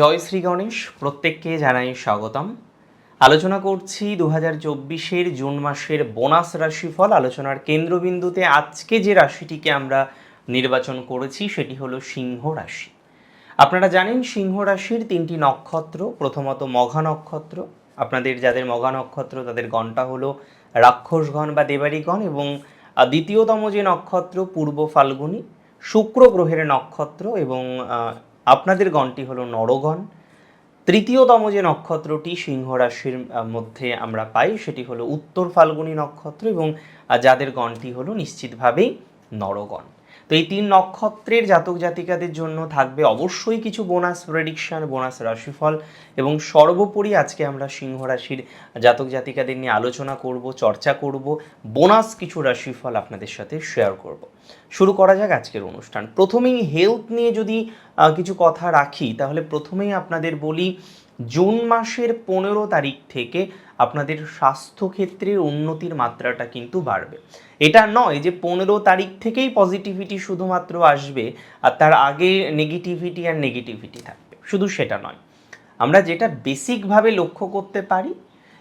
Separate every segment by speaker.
Speaker 1: জয় শ্রী গণেশ, প্রত্যেককে জানাই স্বাগতম। আলোচনা করছি দু হাজার চব্বিশের জুন মাসের বোনাস রাশিফল। আলোচনার কেন্দ্রবিন্দুতে আজকে যে রাশিটিকে আমরা নির্বাচন করেছি, সেটি হলো সিংহ রাশি। আপনারা জানেন, সিংহ রাশির তিনটি নক্ষত্র, প্রথমত মঘা নক্ষত্র। আপনাদের যাদের মঘা নক্ষত্র, তাদের গণটা হলো রাক্ষসগণ বা দেবারিগণ এবং দ্বিতীয়তম যে নক্ষত্র, পূর্ব ফাল্গুনী। শুক্র গ্রহের নক্ষত্র এবং আপনাদের গণটি হলো নরগণ তৃতীয়তম যে নক্ষত্রটি সিংহ রাশির মধ্যে আমরা পাই, সেটি হলো উত্তর ফাল্গুনী নক্ষত্র এবং যাদের গণটি হলো নিশ্চিতভাবেই নরগণ তো এই তিন নক্ষত্রের জাতক জাতিকাদের জন্য থাকবে অবশ্যই কিছু বোনাস প্রেডিকশন বোনাস রাশিফল এবং সর্বোপরি আজকে আমরা সিংহ রাশির জাতক জাতিকাদের নিয়ে আলোচনা করব, চর্চা করব বোনাস কিছু রাশিফল আপনাদের সাথে শেয়ার করব। শুরু করা যাক আজকের অনুষ্ঠান। প্রথমেই হেলথ নিয়ে যদি কিছু কথা রাখি, তাহলে প্রথমেই আপনাদের বলি, জুন মাসের পনেরো তারিখ থেকে আপনাদের স্বাস্থ্যক্ষেত্রের উন্নতির মাত্রাটা কিন্তু বাড়বে। এটা নয় যে পনেরো তারিখ থেকেই পজিটিভিটি শুধুমাত্র আসবে আর তার আগে নেগেটিভিটি আর নেগেটিভিটি থাকবে। শুধু সেটা নয়। আমরা যেটা বেসিকভাবে লক্ষ্য করতে পারি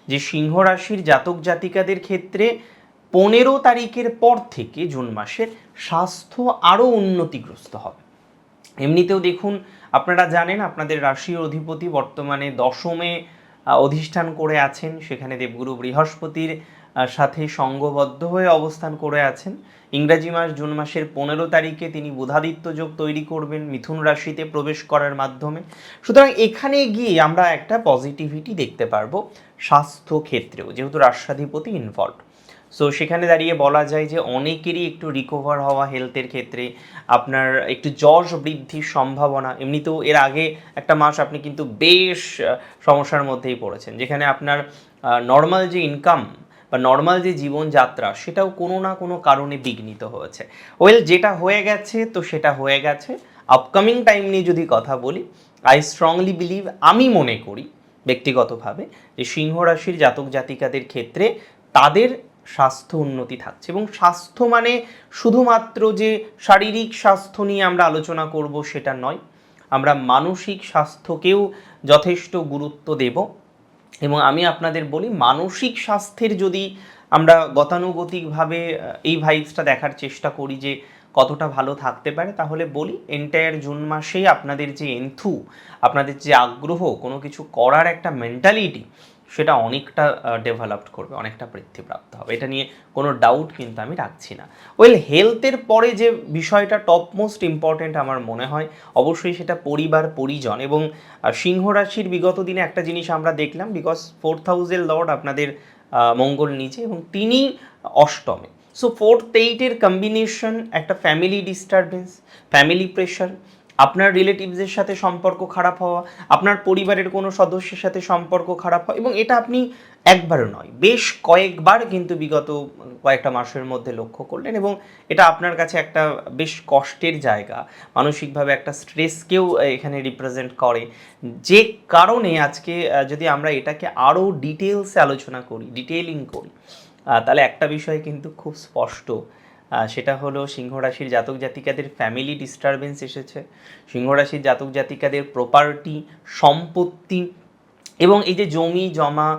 Speaker 1: যে সিংহ রাশির জাতক জাতিকাদের ক্ষেত্রে পনেরো তারিখের পর থেকে জুন মাসের স্বাস্থ্য আরও উন্নতিগ্রস্ত হবে। এমনিতেও দেখুন, আপনারা জানেন আপনাদের রাশির অধিপতি বর্তমানে দশমে অধিষ্ঠান করে আছেন। সেখানে দেবগুরু বৃহস্পতির সাথে সঙ্গবদ্ধ হয়ে অবস্থান করে আছেন। ইংরাজি মাস জুন মাসের পনেরো তারিখে তিনি বুধাদিত্য যোগ তৈরি করবেন মিথুন রাশিতে প্রবেশ করার মাধ্যমে। সুতরাং এখানে গিয়ে আমরা একটা পজিটিভিটি দেখতে পারব স্বাস্থ্য ক্ষেত্রেও, যেহেতু রাষ্ট্রাধিপতি ইনভলভ সো সেখানে দাঁড়িয়ে বলা যায় যে অনেকেরই একটু রিকভার হওয়া হেলথের ক্ষেত্রে আপনার একটু যশ বৃদ্ধির সম্ভাবনা। এমনিতেও এর আগে একটা মাস আপনি কিন্তু বেশ সমস্যার মধ্যেই পড়েছেন। যেখানে আপনার নর্মাল যে ইনকাম বা নর্মাল যে জীবনযাত্রা, সেটাও কোনো না কোনো কারণে বিঘ্নিত হয়েছে। ওয়েল যেটা হয়ে গেছে তো সেটা হয়ে গেছে। আপকামিং টাইম নিয়ে যদি কথা বলি আই স্ট্রংলি বিলিভ আমি মনে করি ব্যক্তিগতভাবে যে সিংহ রাশির জাতক জাতিকাদের ক্ষেত্রে তাদের স্বাস্থ্য উন্নতি থাকছে। এবং স্বাস্থ্য মানে শুধুমাত্র যে শারীরিক স্বাস্থ্য নিয়ে আমরা আলোচনা করব সেটা নয়, আমরা মানসিক স্বাস্থ্যকেও যথেষ্ট গুরুত্ব দেব। এবং আমি আপনাদের বলি, মানসিক স্বাস্থ্যের যদি আমরা গতানুগতিকভাবে এই ভাইবসটা দেখার চেষ্টা করি যে কতটা ভালো থাকতে পারে, তাহলে বলি এন্টায়ার জুন মাসেই আপনাদের যে এন্থু আপনাদের যে আগ্রহ, কোনো কিছু করার একটা মেন্টালিটি সেটা অনেকটা ডেভেলপড করবে, অনেকটা বৃদ্ধিপ্রাপ্ত হবে। এটা নিয়ে কোনো ডাউট কিন্তু আমি রাখছি না। ওয়েল হেলথের পরে যে বিষয়টা টপ মোস্ট ইম্পর্ট্যান্ট আমার মনে হয়, অবশ্যই সেটা পরিবার, পরিজন এবং সিংহ রাশির বিগত দিনে একটা জিনিস আমরা দেখলাম বিকজ ফোর্থ হাউসের লর্ড আপনাদের মঙ্গল নিচে এবং তিনি অষ্টমে। সো ফোর্থ এইটের কম্বিনেশন একটা ফ্যামিলি ডিস্টারবেন্স ফ্যামিলি প্রেশার আপনার রিলেটিভসের সাথে সম্পর্ক খারাপ হওয়া, আপনার পরিবারের কোনো সদস্যের সাথে সম্পর্ক খারাপ হওয়া এবং এটা আপনি একবারও নয়, বেশ কয়েকবার কিন্তু বিগত কয়েকটা মাসের মধ্যে লক্ষ্য করলেন এবং এটা আপনার কাছে একটা বেশ কষ্টের জায়গা। মানসিকভাবে একটা স্ট্রেসকেও এখানে রিপ্রেজেন্ট করে। যে কারণে আজকে যদি আমরা এটাকে আরও ডিটেলসে আলোচনা করি ডিটেইলিং করি তাহলে একটা বিষয় কিন্তু খুব স্পষ্ট। সেটা হলো সিংহ রাশির জাতক জাতিকাদের ফ্যামিলি ডিস্টারবেন্স এসেছে। সিংহ রাশির জাতক জাতিকাদের প্রপার্টি সম্পত্তি এবং এই যে জমি, জমা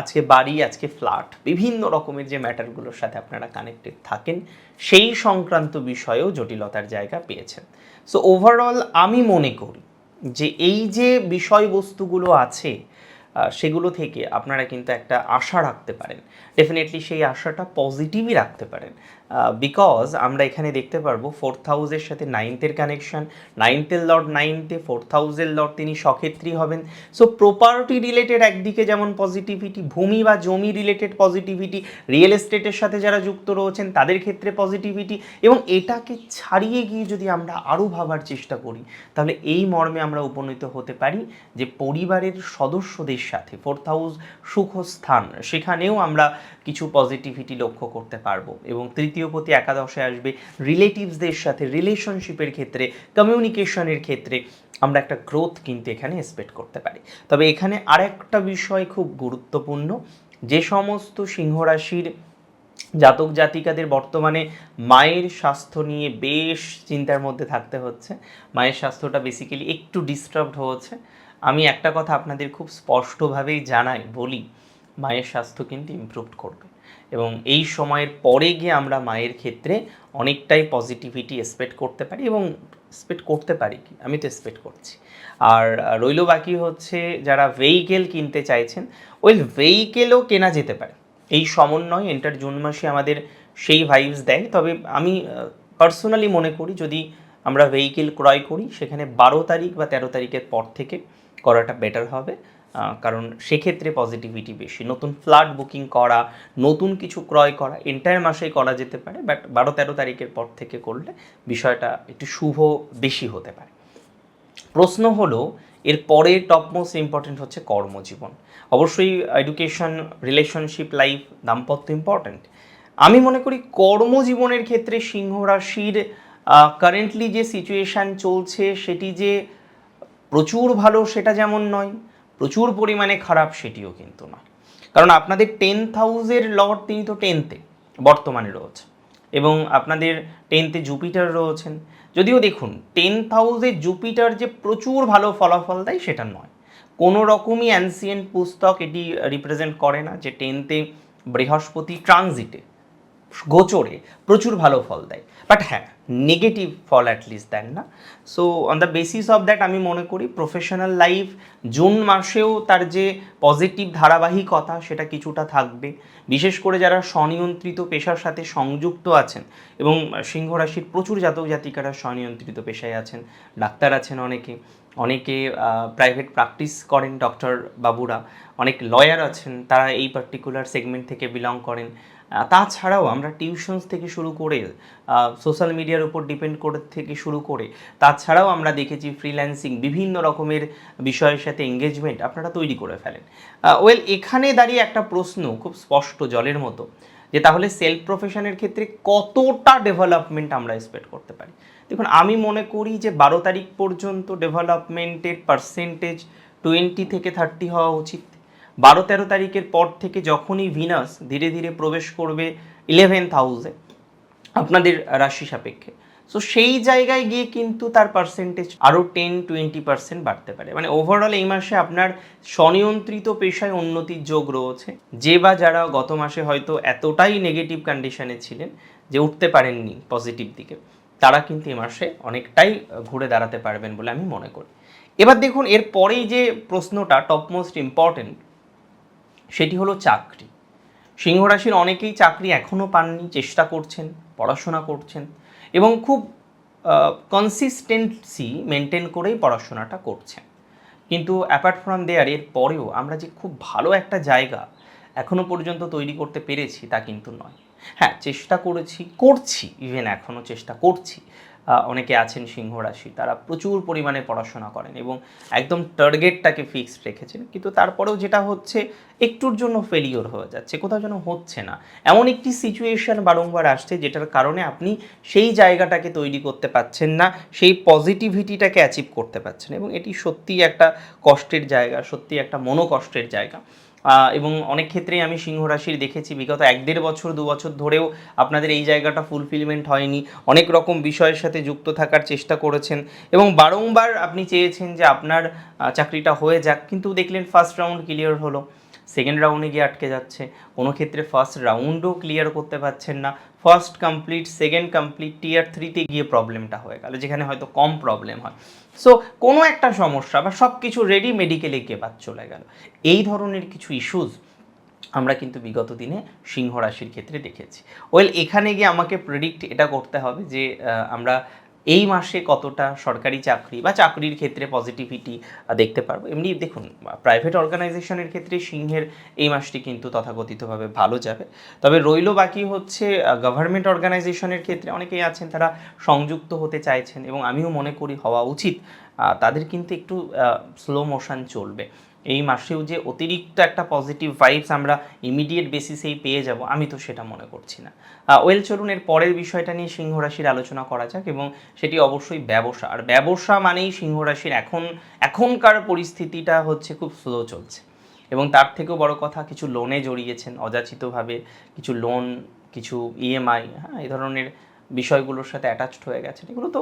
Speaker 1: আজকে বাড়ি, আজকে ফ্ল্যাট বিভিন্ন রকমের যে ম্যাটারগুলোর সাথে আপনারা কানেক্টেড থাকেন, সেই সংক্রান্ত বিষয়েও জটিলতার জায়গা পেয়েছেন। সো ওভারঅল আমি মনে করি যে এই যে বিষয়বস্তুগুলো আছে সেগুলো থেকে আপনারা কিন্তু একটা আশা রাখতে পারেন। ডেফিনেটলি সেই আশাটা পজিটিভই রাখতে পারেন। বিকজ আমরা এখানে দেখতে পারব ফোর্থ হাউসের সাথে নাইনথের কানেকশন নাইনথের লর্ড নাইনথে ফোর্থ হাউসের লর্ড তিনি সক্ষেত্রী হবেন। সো প্রপার্টি রিলেটেড একদিকে যেমন পজিটিভিটি ভূমি বা জমি রিলেটেড পজিটিভিটি রিয়েল এস্টেটের সাথে যারা যুক্ত রয়েছেন তাদের ক্ষেত্রে পজিটিভিটি এবং এটাকে ছাড়িয়ে গিয়ে যদি আমরা আরও ভাবার চেষ্টা করি, তাহলে এই মর্মে আমরা উপনীত হতে পারি যে পরিবারের সদস্যদের সাথে ফোর্থ হাউস সুখস্থান, সেখানেও আমরা কিছু পজিটিভিটি লক্ষ্য করতে পারব এবং তৃতীয় পতি একাদশে আসবে রিলেটিভসদের সাথে রিলেশনশিপের ক্ষেত্রে কমিউনিকেশনের ক্ষেত্রে আমরা একটা গ্রোথ কিন্তু এখানে এক্সপেক্ট করতে পারি। তবে এখানে আরেকটা বিষয় খুব গুরুত্বপূর্ণ, যে সমস্ত সিংহ রাশির জাতক জাতিকাদের বর্তমানে মায়ের স্বাস্থ্য নিয়ে বেশ চিন্তার মধ্যে থাকতে হচ্ছে। মায়ের স্বাস্থ্যটা বেসিক্যালি একটু ডিস্টার্বড হচ্ছে আমি একটা কথা আপনাদের খুব স্পষ্টভাবেই জানাই, বলি, মায়ের স্বাস্থ্য কিন্তু ইমপ্রুভ করবে। এবং এই সময়ের পরে গিয়ে আমরা মায়ের ক্ষেত্রে অনেকটাই পজিটিভিটি এক্সপেক্ট করতে পারি এবং এক্সপেক্ট করতে পারি কি? আমি তো এক্সপেক্ট করছি। আর রইল বাকি হচ্ছে যারা ভেহিকেল কিনতে চাইছেন, ওই ভেহিকেলও কেনা যেতে পারে। এই সমন্বয় এন্টার জুন মাসে আমাদের সেই ভাইবস দেয়। তবে আমি পার্সোনালি মনে করি যদি আমরা ভেহিকেল ক্রয় করি, সেখানে বারো তারিখ বা তেরো তারিখের পর থেকে করাটা বেটার হবে। কারণ সেক্ষেত্রে পজিটিভিটি বেশি। নতুন ফ্ল্যাট বুকিং করা, নতুন কিছু ক্রয় করা এন্টায়ার মাসেই করা যেতে পারে বাট বারো তেরো তারিখের পর থেকে করলে বিষয়টা একটু শুভ বেশি হতে পারে। প্রশ্ন হলো, এর পরে টপ মোস্ট ইম্পর্টেন্ট হচ্ছে কর্মজীবন। অবশ্যই এডুকেশন রিলেশনশিপ লাইফ দাম্পত্য ইম্পর্ট্যান্ট আমি মনে করি কর্মজীবনের ক্ষেত্রে সিংহ রাশির কারেন্টলি যে সিচুয়েশান চলছে, সেটি যে প্রচুর ভালো, সেটা যেমন নয় প্রচুর পরিমাণে খারাপ সেটিও কিন্তু নয়। কারণ আপনাদের টেন্থ হাউসের লর্ড তিনি তো টেনতে বর্তমানে রয়েছে এবং আপনাদের টেনতে জুপিটার রয়েছেন। যদিও দেখুন টেন্থ হাউসে জুপিটার যে প্রচুর ভালো ফলাফল দেয় সেটা নয়। কোনো রকমই অ্যানসিয়েন্ট পুস্তক এটি রিপ্রেজেন্ট করে না যে টেনতে বৃহস্পতি ট্রানজিটে গোচরে প্রচুর ভালো ফল দেয়। বাট হ্যাঁ নেগেটিভ ফল অ্যাটলিস্ট দেন না। So on the basis of that আমি মনে করি প্রফেশনাল লাইফ জুন মাসেও তার যে পজিটিভ ধারাবাহিকতা সেটা কিছুটা থাকবে। বিশেষ করে যারা স্বনিয়ন্ত্রিত পেশার সাথে সংযুক্ত আছেন এবং সিংহ রাশির প্রচুর জাতক জাতিকারা স্বনিয়ন্ত্রিত পেশায় আছেন, ডাক্তার আছেন অনেকে অনেকে প্রাইভেট প্র্যাকটিস করেন ডক্টর বাবুরা, অনেক লয়ার আছেন, তারা এই পার্টিকুলার সেগমেন্ট থেকে বিলং করেন। তাছাড়াও আমরা টিউশনস থেকে শুরু করে সোশ্যাল মিডিয়ার উপর ডিপেন্ড করে থেকে শুরু করে, তাছাড়াও আমরা দেখেছি ফ্রিল্যান্সিং, বিভিন্ন রকমের বিষয়ের সাথে এঙ্গেজমেন্ট আপনারা তৈরি করে ফেলেন। ওয়েল এখানে দাঁড়িয়ে একটা প্রশ্ন খুব স্পষ্ট জলের মতো, যে তাহলে সেলফ প্রফেশনের ক্ষেত্রে কতটা ডেভেলপমেন্ট আমরা এক্সপেক্ট করতে পারি? দেখুন, আমি মনে করি যে বারো তারিখ পর্যন্ত ডেভেলপমেন্টের পার্সেন্টেজ টোয়েন্টি থেকে থার্টি হওয়া উচিত। বারো তেরো তারিখের পর থেকে যখনই ভিনাস ধীরে ধীরে প্রবেশ করবে ইলেভেন্থ হাউসে আপনাদের রাশি সাপেক্ষে। সো সেই জায়গায় গিয়ে কিন্তু তার পার্সেন্টেজ আরও টেন টোয়েন্টি পার্সেন্ট বাড়তে পারে। মানে ওভারঅল এই মাসে আপনার স্বনিয়ন্ত্রিত পেশায় উন্নতির যোগ রয়েছে। যে বা যারা গত মাসে হয়তো এতটাই নেগেটিভ কন্ডিশনে ছিলেন যে উঠতে পারেননি পজিটিভ দিকে, তারা কিন্তু এ মাসে অনেকটাই ঘুরে দাঁড়াতে পারবেন বলে আমি মনে করি। এবার দেখুন, এর পরেই যে প্রশ্নটা টপমোস্ট ইম্পর্টেন্ট সেটি হলো চাকরি। সিংহ রাশির অনেকেই চাকরি এখনও পাননি, চেষ্টা করছেন, পড়াশোনা করছেন এবং খুব কনসিস্টেন্সি মেনটেন করেই পড়াশোনাটা করছেন। কিন্তু অ্যাপার্ট ফ্রম দেয়ার এর পরেও আমরা যে খুব ভালো একটা জায়গা এখনও পর্যন্ত তৈরি করতে পেরেছি তা কিন্তু নয়। হ্যাঁ চেষ্টা করেছি, করছি ইভেন এখনও চেষ্টা করছি। অনেকে আছেন সিংহ রাশি, তারা প্রচুর পরিমাণে পড়াশোনা করেন এবং একদম টার্গেটটাকে ফিক্সড রেখেছেন। কিন্তু তারপরেও যেটা হচ্ছে, একটুর জন্য ফেলিওর হয়ে যাচ্ছে, কোথাও যেন হচ্ছে না। এমন একটি সিচুয়েশন বারংবার আসছে, যেটার কারণে আপনি সেই জায়গাটাকে তৈরি করতে পারছেন না, সেই পজিটিভিটিটাকে অ্যাচিভ করতে পারছেন এবং এটি সত্যিই একটা কষ্টের জায়গা সত্যি একটা মনোকষ্টের জায়গা। এবং অনেক ক্ষেত্রেই আমি সিংহ রাশির দেখেছি, বিগত এক দেড় বছর, দু বছর ধরেও আপনাদের এই জায়গাটা ফুলফিলমেন্ট হয়নি। অনেক রকম বিষয়ের সাথে যুক্ত থাকার চেষ্টা করেছেন এবং বারংবার আপনি চেয়েছেন যে আপনার চাকরিটা হয়ে যাক, কিন্তু দেখলেন ফার্স্ট রাউন্ড ক্লিয়ার হলো। সেকেন্ড রাউন্ডে গিয়ে আটকে যাচ্ছে। কোনো ক্ষেত্রে ফার্স্ট রাউন্ডও ক্লিয়ার করতে পারছেন না। First complete second complete tier থ্রিতে গিয়ে প্রবলেমটা হয়ে গেল, যেখানে হয়তো কম প্রবলেম হয়। সো কোনো একটা সমস্যা বা সব কিছু রেডি মেডিকেলে গিয়ে বাদ চলে গেল। এই ধরনের কিছু ইস্যুস আমরা কিন্তু বিগত দিনে সিংহ রাশির ক্ষেত্রে দেখেছি। ওয়েল এখানে গিয়ে আমাকে প্রেডিক্ট এটা করতে হবে যে আমরা এই মাসে কতটা সরকারি চাকরি বা চাকরির ক্ষেত্রে পজিটিভিটি দেখতে পারব? এমনি দেখুন প্রাইভেট অর্গানাইজেশনের ক্ষেত্রে সিংহের এই মাসটি কিন্তু তথাকথিতভাবে ভালো যাবে। তবে রইল বাকি হচ্ছে গভর্নমেন্ট অর্গানাইজেশনের ক্ষেত্রে অনেকেই আছেন তারা সংযুক্ত হতে চাইছেন এবং আমিও মনে করি হওয়া উচিত। তাদের কিন্তু একটু স্লো মোশন চলবে। এই মাসেও যে অতিরিক্ত একটা পজিটিভ ভাইবস আমরা ইমিডিয়েট বেসিসেই পেয়ে যাব, আমি তো সেটা মনে করছি না। ওয়েল চলুন এর পরের বিষয়টা নিয়ে সিংহ রাশির আলোচনা করা যাক এবং সেটি অবশ্যই ব্যবসা। আর ব্যবসা মানেই সিংহ রাশির এখন, এখনকার পরিস্থিতিটা হচ্ছে খুব স্লো চলছে। এবং তার থেকেও বড় কথা, কিছু লোনে জড়িয়েছেন অযাচিতভাবে, কিছু লোন কিছু ইএমআই হ্যাঁ এই ধরনের বিষয়গুলোর সাথে অ্যাটাচড হয়ে গেছেন। এগুলো তো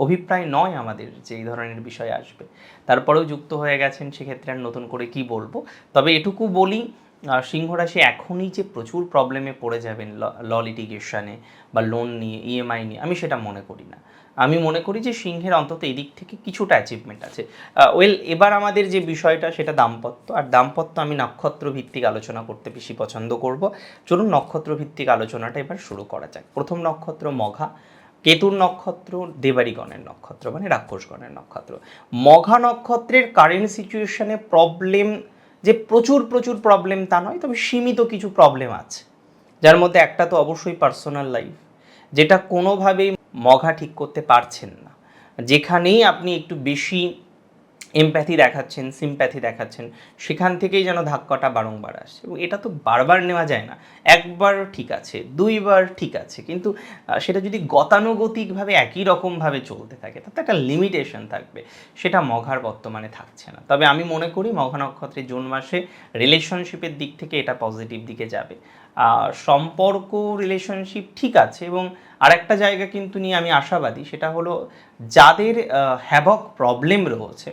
Speaker 1: অভিপ্রায় নয় আমাদের যে এই ধরনের বিষয় আসবে। তারপরেও যুক্ত হয়ে গেছেন সেক্ষেত্রে আর নতুন করে কি বলব? তবে এটুকু বলি আহ, সিংহ রাশি এখনই যে প্রচুর প্রবলেমে পড়ে যাবেন ল লিটিগেশনে বা লোন নিয়ে ইএমআই নিয়ে আমি সেটা মনে করি না। আমি মনে করি যে সিংহের অন্তত এদিক থেকে কিছুটা অ্যাচিভমেন্ট আছে। ওয়েল এবার আমাদের যে বিষয়টা সেটা দাম্পত্য আর দাম্পত্য আমি নক্ষত্র ভিত্তিক আলোচনা করতে বেশি পছন্দ করব। চলুন নক্ষত্র ভিত্তিক আলোচনাটা এবার শুরু করা যাক। প্রথম নক্ষত্র মঘা কেতুর নক্ষত্র দেবারিগণের নক্ষত্র মানে রাক্ষসগণের নক্ষত্র। মঘা নক্ষত্রের কারেন্ট সিচুয়েশনে প্রবলেম যে প্রচুর প্রচুর প্রবলেম তা নয়, তবে সীমিত কিছু প্রবলেম আছে। যার মধ্যে একটা তো অবশ্যই পার্সোনাল লাইফ যেটা কোনোভাবেই মঘা ঠিক করতে পারছেন না। যেখানেই আপনি একটু বেশি এমপ্যাথি দেখাচ্ছেন সিম্প্যাথি দেখাচ্ছেন, সেখান থেকেই যেন ধাক্কাটা বারংবার আসে। এবং এটা তো বারবার নেওয়া যায় না। একবার ঠিক আছে, দুইবার ঠিক আছে, কিন্তু সেটা যদি গতানুগতিকভাবে একই রকমভাবে চলতে থাকে, তাতে একটা লিমিটেশন থাকবে। সেটা মঘার বর্তমানে থাকছে না। তবে আমি মনে করি মঘা নক্ষত্রের জুন মাসে রিলেশনশিপের দিক থেকে এটা পজিটিভ দিকে যাবে। সম্পর্ক রিলেশনশিপ ঠিক আছে এবং আরেকটা জায়গা কিন্তু নিয়ে আমি আশাবাদী, সেটা হলো যাদের হ্যাবক প্রবলেম রয়েছে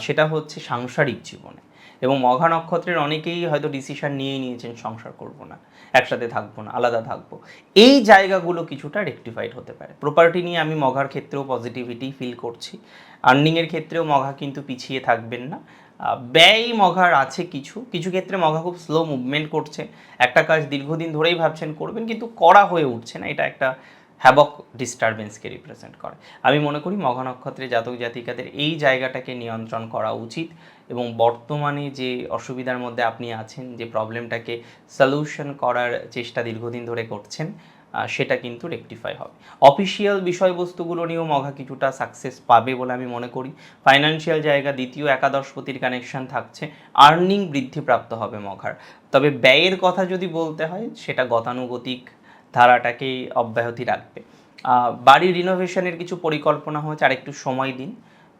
Speaker 1: সেটা হচ্ছে সাংসারিক জীবনে। এবং মঘা নক্ষত্রের অনেকেই হয়তো ডিসিশন নিয়েই নিয়েছেন, সংসার করব না, একসাথে থাকব না, আলাদা থাকব। এই জায়গাগুলো কিছুটা রেকটিফাইড হতে পারে। প্রপার্টি নিয়ে আমি মঘার ক্ষেত্রেও পজিটিভিটি ফিল করছি। আর্নিংয়ের ক্ষেত্রেও মঘা কিন্তু পিছিয়ে থাকবেন না। ব্যয় মঘার আছে কিছু। কিছু ক্ষেত্রে মঘা খুব স্লো মুভমেন্ট করছে। একটা কাজ দীর্ঘদিন ধরেই ভাবছেন করবেন, কিন্তু করা হয়ে উঠছে না। এটা একটা হ্যাবক ডিস্টারবেন্সকে রিপ্রেজেন্ট করে। আমি মনে করি মঘা নক্ষত্রে জাতক জাতিকাদের এই জায়গাটাকে নিয়ন্ত্রণ করা উচিত এবং বর্তমানে যে অসুবিধার মধ্যে আপনি আছেন, যে প্রবলেমটাকে সলিউশন করার চেষ্টা দীর্ঘদিন ধরে করছেন সেটা কিন্তু রেকটিফাই হবে। অফিসিয়াল বিষয়বস্তুগুলো নিয়েও মঘা কিছুটা সাকসেস পাবে বলে আমি মনে করি। ফাইন্যান্সিয়াল জায়গা দ্বিতীয় একাদশপতির কানেকশন থাকছে আর্নিং বৃদ্ধিপ্রাপ্ত হবে মঘার তবে ব্যয়ের কথা যদি বলতে হয়, সেটা গতানুগতিক ধারাটাকেই অব্যাহতি রাখবে। বাড়ি রিনোভেশনের কিছু পরিকল্পনা হয়েছে আর একটু সময় দিন।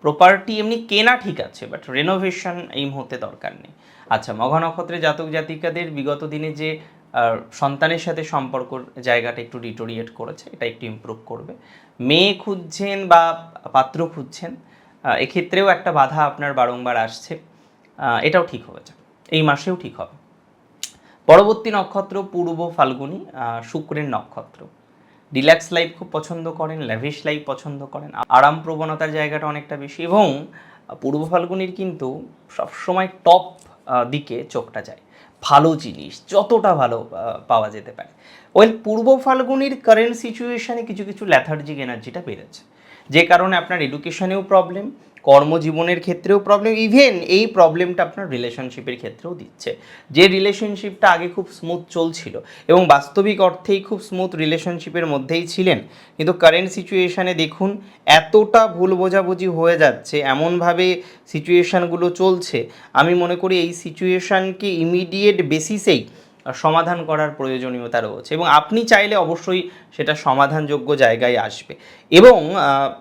Speaker 1: প্রপার্টি এমনি কেনা ঠিক আছে বাট রেনোভেশন এই মুহূর্তে দরকার নেই। আচ্ছা মঘা নক্ষত্রে জাতক জাতিকাদের বিগত দিনে যে সন্তানের সাথে সম্পর্ক জায়গাটা একটু ডিটোরিয়েট করেছে, এটা একটু ইমপ্রুভ করবে। মেয়ে খুঁজছেন বা পাত্র খুঁজছেন এক্ষেত্রেও একটা বাধা আপনার বারংবার আসছে। এটাও ঠিক হয়ে যাবে এই মাসেও ঠিক হবে। পরবর্তী নক্ষত্র পূর্ব ফাল্গুনি শুক্রের নক্ষত্র। রিল্যাক্স লাইফ খুব পছন্দ করেন, ল্যাভিশ লাইফ পছন্দ করেন। আরাম প্রবণতার জায়গাটা অনেকটা বেশি এবং পূর্ব ফাল্গুনির কিন্তু সবসময় টপ দিকে চোখটা যায়। ভালো জিনিস, যতটা ভালো পাওয়া যেতে পারে। ওয়েল, পূর্ব ফাল্গুনির কারেন্ট সিচুয়েশানে কিছু কিছু ল্যাথার্জিক এনার্জিটা বেড়েছে। যে কারণে আপনার এডুকেশনেও প্রবলেম কর্মজীবনের ক্ষেত্রেও প্রবলেম ইভেন এই প্রবলেমটা আপনার রিলেশনশিপের ক্ষেত্রেও দিচ্ছে। যে রিলেশনশিপটা আগে খুব স্মুথ চলছিল এবং বাস্তবিক অর্থেই খুব স্মুথ রিলেশনশিপের মধ্যেই ছিলেন, কিন্তু কারেন্ট সিচুয়েশানে দেখুন, এতটা ভুল বোঝাবুঝি হয়ে যাচ্ছে, এমনভাবে সিচুয়েশানগুলো চলছে। আমি মনে করি এই সিচুয়েশানকে ইমিডিয়েট বেসিসেই সমাধান করার প্রয়োজনীয়তা রয়েছে এবং আপনি চাইলে অবশ্যই সেটা সমাধানযোগ্য জায়গায় আসবে। এবং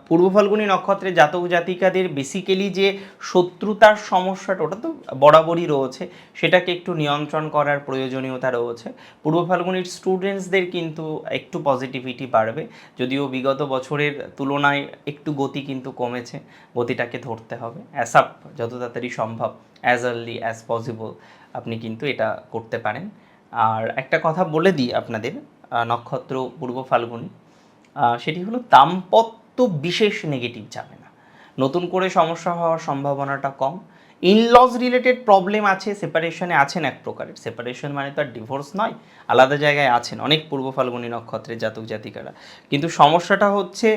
Speaker 1: পূর্ব ফাল্গুনী নক্ষত্রের জাতক জাতিকাদের বেসিক্যালি যে শত্রুতার সমস্যাটা, ওটা তো বরাবরই রয়েছে, সেটাকে একটু নিয়ন্ত্রণ করার প্রয়োজনীয়তা রয়েছে। পূর্ব ফাল্গুনির স্টুডেন্টসদের কিন্তু একটু পজিটিভিটি বাড়বে, যদিও বিগত বছরের তুলনায় একটু গতি কিন্তু কমেছে, গতিটাকে ধরতে হবে। অ্যাস আপ যত তাড়াতাড়ি সম্ভব অ্যাজ আর্লি অ্যাজ পসিবল আপনি কিন্তু এটা করতে পারেন। আর একটা কথা বলে দিই আপনাদের নক্ষত্র, পূর্ব ফাল্গুনি সেটি হলো দাম্পত্য বিশেষ নেগেটিভ যাবে না। নতুন করে সমস্যা হওয়ার সম্ভাবনাটা কম। ইনলজ রিলেটেড প্রবলেম আছে সেপারেশনে আছেন এক প্রকারের। সেপারেশন মানে তো আর ডিভোর্স নয়, আলাদা জায়গায় আছেন অনেক পূর্ব ফাল্গুনী নক্ষত্রের জাতক জাতিকারা। কিন্তু সমস্যাটা হচ্ছে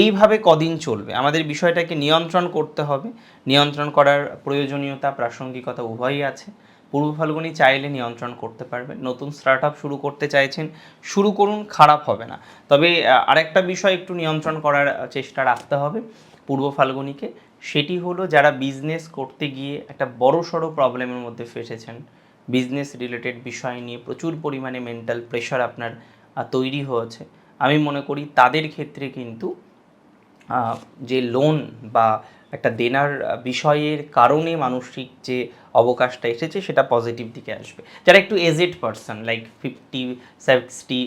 Speaker 1: এইভাবে কদিন চলবে। আমাদের বিষয়টাকে নিয়ন্ত্রণ করতে হবে। নিয়ন্ত্রণ করার প্রয়োজনীয়তা, প্রাসঙ্গিকতা উভয়ই আছে। পূর্ব ফাল্গুনি চাইলে নিয়ন্ত্রণ করতে পারবেন। নতুন স্টার্ট শুরু করতে চাইছেন, শুরু করুন, খারাপ হবে না। তবে আরেকটা বিষয় একটু নিয়ন্ত্রণ করার চেষ্টা রাখতে হবে পূর্ব ফাল্গুনিকে। সেটি হলো, যারা বিজনেস করতে গিয়ে একটা বড় সড়ো প্রবলেমের মধ্যে ফেসেছেন বিজনেস রিলেটেড বিষয় নিয়ে প্রচুর পরিমাণে মেন্টাল প্রেশার আপনার তৈরি হয়েছে। আমি মনে করি তাদের ক্ষেত্রে কিন্তু যে লোন বা একটা দেনার বিষয়ের কারণে মানসিক যে অবকাশটা এসেছে সেটা পজিটিভ দিকে আসবে। যারা একটু aged person like fifty sixty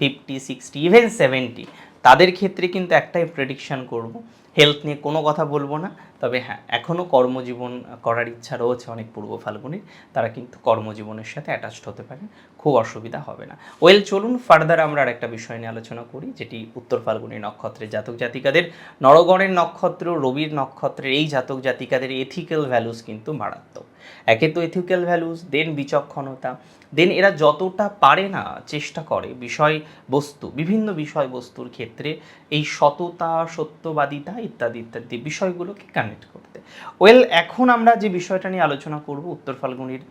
Speaker 1: fifty sixty even seventy তাদের ক্ষেত্রে কিন্তু একটাই প্রেডিকশন করব। হেলথ নিয়ে কোনো কথা বলব না, তবে হ্যাঁ এখনও কর্মজীবন করার ইচ্ছা রয়েছে অনেক পূর্ব ফাল্গুনির। তারা কিন্তু কর্মজীবনের সাথে অ্যাটাচড হতে পারে, খুব অসুবিধা হবে না। ওয়েল চলুন ফার্দার আমরা আর একটা বিষয় নিয়ে আলোচনা করি, যেটি উত্তর ফাল্গুনী নক্ষত্রের জাতক জাতিকাদের, নরগণের নক্ষত্র, রবির নক্ষত্রের এই জাতক জাতিকাদের এথিক্যাল ভ্যালুস কিন্তু মারাত্মক। একে তো এথিক্যাল ভ্যালুস দেন বিচক্ষণতা দেন এরা যতটা পারে না চেষ্টা করে বিষয় বস্তু বিভিন্ন বিষয়বস্তুর ক্ষেত্রে এই সততা, সত্যবাদিতা ইত্যাদি ইত্যাদি বিষয়গুলোকে কানেক্ট করতে। ওয়েল এখন আমরা যে বিষয়টা নিয়ে আলোচনা করব উত্তর ফাল্গুনির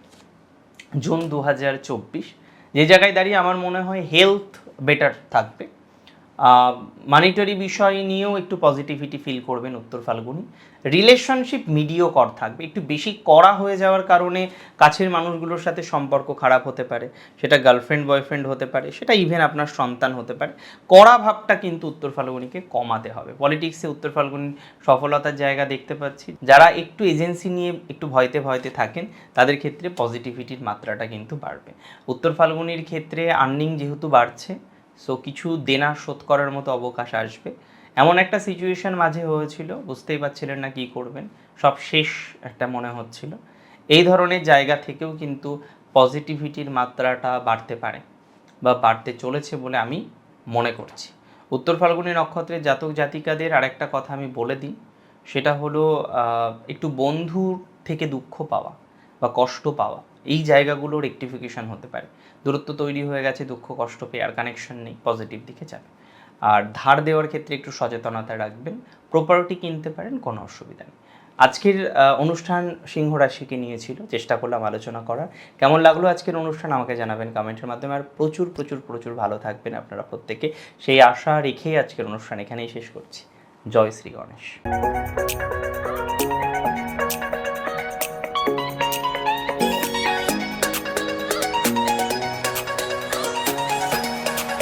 Speaker 1: জুন দু হাজার চব্বিশ, যে জায়গায় দাঁড়িয়ে আমার মনে হয় হেলথ বেটার থাকবে। মানিটারি বিষয় নিয়েও একটু পজিটিভিটি ফিল করবেন উত্তর ফাল্গুনি। রিলেশনশিপ মিডিও কর থাকবে। একটু বেশি কড়া হয়ে যাওয়ার কারণে কাছের মানুষগুলোর সাথে সম্পর্ক খারাপ হতে পারে। সেটা গার্লফ্রেন্ড বয়ফ্রেন্ড হতে পারে। সেটা ইভেন আপনার সন্তান হতে পারে। কড়া ভাবটা কিন্তু উত্তর ফাল্গুনিকে কমাতে হবে। পলিটিক্সে উত্তর ফাল্গুনি সফলতার জায়গা দেখতে পাচ্ছি। যারা একটু এজেন্সি নিয়ে একটু ভয়তে ভয়তে থাকেন, তাদের ক্ষেত্রে পজিটিভিটির মাত্রাটা কিন্তু বাড়বে। উত্তর ফাল্গুনির ক্ষেত্রে আর্নিং যেহেতু বাড়ছে সো কিছু দেনা শোধ করার মতো অবকাশ আসবে। এমন একটা সিচুয়েশন মাঝে হয়েছিল, বুঝতেই পারছিলেন না কী করবেন। সব শেষ একটা মনে হচ্ছিল। এই ধরনের জায়গা থেকেও কিন্তু পজিটিভিটির মাত্রাটা বাড়তে পারে বা বাড়তে চলেছে বলে আমি মনে করছি। উত্তর ফাল্গুনী নক্ষত্রের জাতক জাতিকাদের আরেকটা কথা আমি বলে দিই, সেটা হলো একটু বন্ধুর থেকে দুঃখ পাওয়া বা কষ্ট পাওয়া। এই জায়গাগুলোর রেকটিফিকেশন হতে পারে। দূরত্ব তৈরি হয়ে গেছে, দুঃখ, কষ্ট পেয়ে আর কানেকশন নেই পজিটিভ দিকে যাবে। আর ধার দেওয়ার ক্ষেত্রে একটু সচেতনতা রাখবেন প্রপার্টি কিনতে পারেন, কোনো অসুবিধা নেই। আজকের অনুষ্ঠান সিংহ রাশিকে নিয়েছিল চেষ্টা করলাম আলোচনা করার। কেমন লাগল আজকের অনুষ্ঠান আমাকে জানাবেন কমেন্টের মাধ্যমে। আর প্রচুর প্রচুর প্রচুর ভালো থাকবেন আপনারা প্রত্যেকে। সেই আশা রেখেই আজকের অনুষ্ঠান এখানেই শেষ করছি। জয় শ্রী গণেশ।